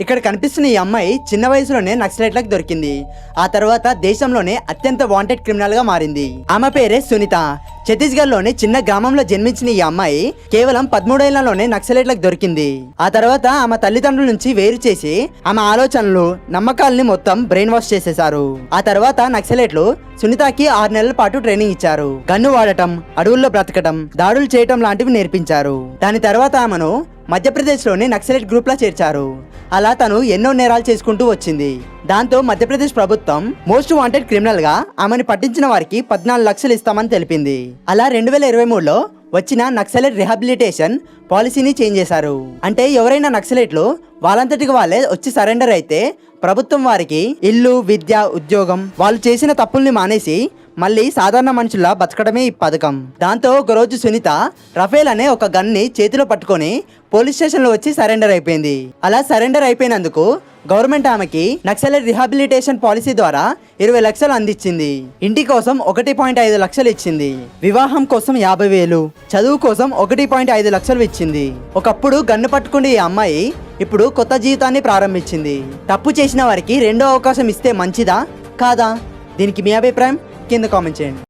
ఇక్కడ కనిపిస్తున్న ఈ అమ్మాయి చిన్న వయసులోనే నక్సలైట్లకు దొరికింది. ఆ తర్వాత దేశంలోనే అత్యంత వాంటెడ్ క్రిమినల్గా మారింది. ఆమె పేరే సునీత. ఛత్తీస్గఢ్లోని చిన్న గ్రామంలో జన్మించిన ఈ అమ్మాయి కేవలం పదమూడేళ్ళలోనే నక్సలైట్లకు దొరికింది. ఆ తర్వాత ఆమె తల్లిదండ్రుల నుంచి వేరు చేసి ఆమె ఆలోచనలు నమ్మకాలని మొత్తం బ్రెయిన్ వాష్ చేసేశారు. ఆ తర్వాత నక్సలైట్లు సునీతకి ఆరు నెలల పాటు ట్రైనింగ్ ఇచ్చారు. గన్ను వాడటం అడవుల్లో బ్రతకటం దాడులు చేయటం లాంటివి నేర్పించారు. దాని తర్వాత ఆమెను మధ్యప్రదేశ్లోని నక్సలైట్ గ్రూప్లో చేర్చారు. అలా తను ఎన్నో నేరాలు చేసుకుంటూ వచ్చింది. దాంతో మధ్యప్రదేశ్ ప్రభుత్వం మోస్ట్ వాంటెడ్ క్రిమినల్గా ఆమెను పట్టించిన వారికి పద్నాలుగు లక్షలు ఇస్తామని తెలిపింది. అలా రెండు వేల ఇరవై మూడులో వచ్చిన నక్సలైట్ రిహాబిలిటేషన్ పాలసీని చేంజ్ చేశారు. అంటే ఎవరైనా నక్సలైట్లు వాళ్ళంతటికి వాళ్ళే వచ్చి సరెండర్ అయితే ప్రభుత్వం వారికి ఇల్లు విద్య ఉద్యోగం వాళ్ళు చేసిన తప్పుల్ని మానేసి మళ్ళీ సాధారణ మనుషుల బతకడమే ఈ పథకం. దాంతో ఒకరోజు సునీత రఫేల్ అనే ఒక గన్ని చేతిలో పట్టుకొని పోలీస్ స్టేషన్లో వచ్చి సరెండర్ అయిపోయింది. అలా సరెండర్ అయిపోయినందుకు గవర్నమెంట్ ఆమెకి నక్సలైట్ రిహాబిలిటేషన్ పాలసీ ద్వారా ఇరవై లక్షలు అందించింది. ఇంటి కోసం ఒకటి పాయింట్ ఐదు లక్షలు ఇచ్చింది. వివాహం కోసం యాభై వేలు చదువు కోసం ఒకటి పాయింట్ ఐదు లక్షలు ఇచ్చింది. ఒకప్పుడు గన్ను పట్టుకునే ఈ అమ్మాయి ఇప్పుడు కొత్త జీవితాన్ని ప్రారంభించింది. తప్పు చేసిన వారికి రెండో అవకాశం ఇస్తే మంచిదా? కాదా? దీనికి మీ అభిప్రాయం? కింద కామెంట్ చేయండి